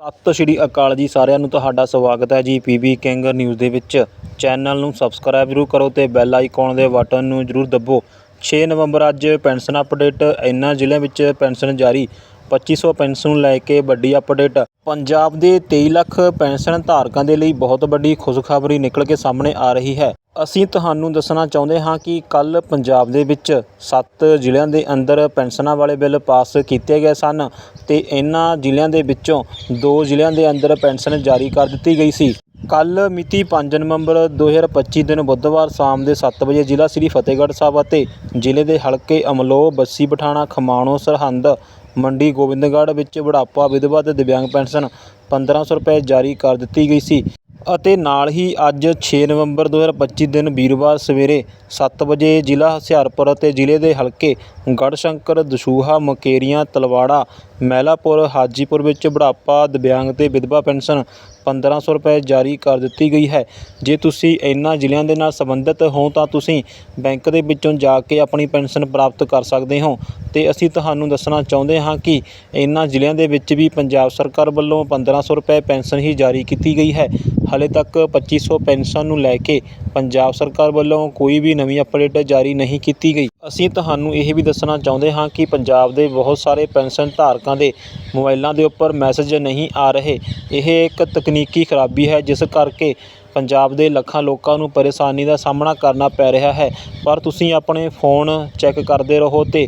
ਸਤਿ ਸ਼੍ਰੀ ਅਕਾਲ ਜੀ, ਸਾਰਿਆਂ ਨੂੰ ਤੁਹਾਡਾ ਸਵਾਗਤ ਹੈ ਜੀ ਪੀਬੀ ਕਿੰਗ ਨਿਊਜ਼ ਦੇ ਵਿੱਚ। ਚੈਨਲ ਨੂੰ ਸਬਸਕ੍ਰਾਈਬ ਜ਼ਰੂਰ ਕਰੋ ਤੇ ਬੈਲ ਆਈਕਨ ਦੇ ਬਟਨ ਨੂੰ ਜ਼ਰੂਰ ਦੱਬੋ। 6 ਨਵੰਬਰ ਅੱਜ ਪੈਨਸ਼ਨ ਅਪਡੇਟ, ਇਨ੍ਹਾਂ ਜ਼ਿਲ੍ਹਿਆਂ ਵਿੱਚ ਪੈਨਸ਼ਨ ਜਾਰੀ। 2500 ਪੈਨਸ਼ਨ ਨੂੰ ਲੈ ਕੇ ਵੱਡੀ ਅਪਡੇਟ। ਪੰਜਾਬ ਦੇ 23 ਲੱਖ ਪੈਨਸ਼ਨ ਧਾਰਕਾਂ ਦੇ ਲਈ ਬਹੁਤ ਵੱਡੀ ਖੁਸ਼ਖਬਰੀ ਨਿਕਲ ਕੇ ਸਾਹਮਣੇ ਆ ਰਹੀ ਹੈ। ਅਸੀਂ ਤੁਹਾਨੂੰ ਦੱਸਣਾ ਚਾਹੁੰਦੇ ਹਾਂ ਕਿ ਕੱਲ੍ਹ ਪੰਜਾਬ ਦੇ ਵਿੱਚ ਸੱਤ ਜ਼ਿਲ੍ਹਿਆਂ ਦੇ ਅੰਦਰ ਪੈਨਸ਼ਨਾਂ ਵਾਲੇ ਬਿੱਲ ਪਾਸ ਕੀਤੇ ਗਏ ਸਨ ਅਤੇ ਇਹਨਾਂ ਜ਼ਿਲ੍ਹਿਆਂ ਦੇ ਵਿੱਚੋਂ ਦੋ ਜ਼ਿਲ੍ਹਿਆਂ ਦੇ ਅੰਦਰ ਪੈਨਸ਼ਨ ਜਾਰੀ ਕਰ ਦਿੱਤੀ ਗਈ ਸੀ। ਕੱਲ੍ਹ ਮਿਤੀ 5 ਨਵੰਬਰ 2025 ਦਿਨ ਬੁੱਧਵਾਰ ਸ਼ਾਮ ਦੇ 7 ਵਜੇ ਜ਼ਿਲ੍ਹਾ ਸ੍ਰੀ ਫਤਿਹਗੜ੍ਹ ਸਾਹਿਬ ਅਤੇ ਜ਼ਿਲ੍ਹੇ ਦੇ ਹਲਕੇ ਅਮਲੋਹ, ਬੱਸੀ, ਪਠਾਣਾ, ਖਮਾਣੋ, ਸਰਹੰਦ, ਮੰਡੀ, ਗੋਬਿੰਦਗੜ੍ਹ ਵਿੱਚ ਬੁਢਾਪਾ, ਵਿਧਵਾ ਤੇ ਦਿਵਿਆਂਗ ਪੈਨਸ਼ਨ 1500 ਰੁਪਏ ਜਾਰੀ ਕਰ ਦਿੱਤੀ ਗਈ ਸੀ। ਅਤੇ ਨਾਲ ਹੀ ਅੱਜ ਛੇ ਨਵੰਬਰ 2025 ਦਿਨ ਵੀਰਵਾਰ ਸਵੇਰੇ ਸੱਤ ਵਜੇ ਜ਼ਿਲ੍ਹਾ ਹੁਸ਼ਿਆਰਪੁਰ ਅਤੇ ਜ਼ਿਲ੍ਹੇ ਦੇ ਹਲਕੇ ਗੜ੍ਹਸ਼ੰਕਰ, ਦਸੂਹਾ, ਮੁਕੇਰੀਆਂ, ਤਲਵਾੜਾ ਮਹਿਲਾਪੁਰ ਹਾਜੀਪੁਰ ਵਿੱਚ ਬੁਢਾਪਾ, ਦਿਵਿਆਂਗ ਤੇ ਵਿਧਵਾ ਪੈਨਸ਼ਨ 1500 ਰੁਪਏ ਜਾਰੀ ਕਰ ਦਿੱਤੀ ਗਈ ਹੈ। ਜੇ ਤੁਸੀਂ ਇਹਨਾਂ ਜ਼ਿਲ੍ਹਿਆਂ ਦੇ ਨਾਲ ਸੰਬੰਧਿਤ ਹੋ ਤਾਂ ਤੁਸੀਂ ਬੈਂਕ ਦੇ ਵਿੱਚੋਂ ਜਾ ਕੇ ਆਪਣੀ ਪੈਨਸ਼ਨ ਪ੍ਰਾਪਤ ਕਰ ਸਕਦੇ ਹੋ। ਤੇ ਅਸੀਂ ਤੁਹਾਨੂੰ ਦੱਸਣਾ ਚਾਹੁੰਦੇ ਹਾਂ ਕਿ ਇਹਨਾਂ ਜ਼ਿਲ੍ਹਿਆਂ ਦੇ ਵਿੱਚ ਵੀ ਪੰਜਾਬ ਸਰਕਾਰ ਵੱਲੋਂ 1500 ਰੁਪਏ ਪੈਨਸ਼ਨ ਹੀ ਜਾਰੀ ਕੀਤੀ ਗਈ ਹੈ। ਹਾਲੇ ਤੱਕ 2500 ਪੈਨਸ਼ਨ ਨੂੰ ਲੈ ਕੇ ਪੰਜਾਬ ਸਰਕਾਰ ਵੱਲੋਂ ਕੋਈ ਵੀ ਨਵੀਂ ਅਪਡੇਟ ਜਾਰੀ ਨਹੀਂ ਕੀਤੀ ਗਈ। ਅਸੀਂ ਤੁਹਾਨੂੰ ਇਹ ਵੀ ਦੱਸਣਾ ਚਾਹੁੰਦੇ ਹਾਂ ਕਿ ਪੰਜਾਬ ਦੇ ਬਹੁਤ ਸਾਰੇ ਪੈਨਸ਼ਨ ਧਾਰਕਾਂ ਦੇ ਮੋਬਾਈਲਾਂ ਦੇ ਉੱਪਰ ਮੈਸੇਜ ਨਹੀਂ ਆ ਰਹੇ। ਇਹ ਇੱਕ ਤਕਨੀਕੀ ਖਰਾਬੀ ਹੈ, ਜਿਸ ਕਰਕੇ ਪੰਜਾਬ ਦੇ ਲੱਖਾਂ ਲੋਕਾਂ ਨੂੰ ਪਰੇਸ਼ਾਨੀ ਦਾ ਸਾਹਮਣਾ ਕਰਨਾ ਪੈ ਰਿਹਾ ਹੈ। ਪਰ ਤੁਸੀਂ ਆਪਣੇ ਫੋਨ ਚੈੱਕ ਕਰਦੇ ਰਹੋ ਤੇ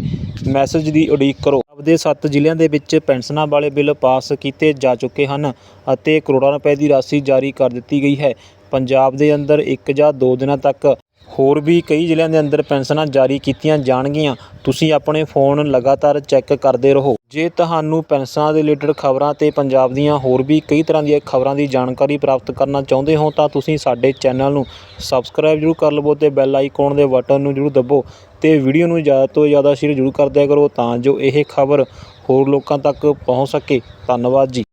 ਮੈਸੇਜ ਦੀ ਉਡੀਕ ਕਰੋ। ਪੰਜਾਬ ਦੇ 7 ਜ਼ਿਲ੍ਹਿਆਂ ਦੇ ਵਿੱਚ ਪੈਨਸ਼ਨਾਂ ਵਾਲੇ ਬਿੱਲ ਪਾਸ ਕੀਤੇ ਜਾ ਚੁੱਕੇ ਹਨ ਅਤੇ ਕਰੋੜਾਂ ਰੁਪਏ ਦੀ ਰਾਸ਼ੀ ਜਾਰੀ ਕਰ ਦਿੱਤੀ ਗਈ ਹੈ। ਪੰਜਾਬ ਦੇ ਅੰਦਰ ਇੱਕ ਜਾਂ ਦੋ ਦਿਨਾਂ ਤੱਕ ਹੋਰ ਵੀ ਕਈ ਜ਼ਿਲ੍ਹਿਆਂ ਦੇ ਅੰਦਰ ਪੈਨਸ਼ਨਾਂ ਜਾਰੀ ਕੀਤੀਆਂ ਜਾਣਗੀਆਂ। ਤੁਸੀਂ ਆਪਣੇ ਫੋਨ ਲਗਾਤਾਰ ਚੈੱਕ ਕਰਦੇ ਰਹੋ। ਜੇ ਤੁਹਾਨੂੰ ਪੈਨਸ਼ਨਾਂ ਦੇ ਰਿਲੇਟਡ ਖਬਰਾਂ ਤੇ ਪੰਜਾਬ ਦੀਆਂ ਹੋਰ ਵੀ ਕਈ ਤਰ੍ਹਾਂ ਦੀਆਂ ਖਬਰਾਂ ਦੀ ਜਾਣਕਾਰੀ ਪ੍ਰਾਪਤ ਕਰਨਾ ਚਾਹੁੰਦੇ ਹੋ, ਤਾਂ ਤੁਸੀਂ ਸਾਡੇ ਚੈਨਲ ਨੂੰ ਸਬਸਕ੍ਰਾਈਬ ਜ਼ਰੂਰ ਕਰ ਲਵੋ ਤੇ ਬੈਲ ਆਈਕਨ ਦੇ ਬਟਨ ਨੂੰ ਜ਼ਰੂਰ ਦਬੋ ਤੇ ਵੀਡੀਓ ਨੂੰ ਜ਼ਿਆਦਾ ਤੋਂ ਜ਼ਿਆਦਾ ਸ਼ੇਅਰ ਜ਼ਰੂਰ ਕਰ ਦਿਆ ਕਰੋ ਤਾਂ ਜੋ ਇਹ ਖਬਰ ਹੋਰ ਲੋਕਾਂ ਤੱਕ ਪਹੁੰਚ ਸਕੇ। ਧੰਨਵਾਦ ਜੀ।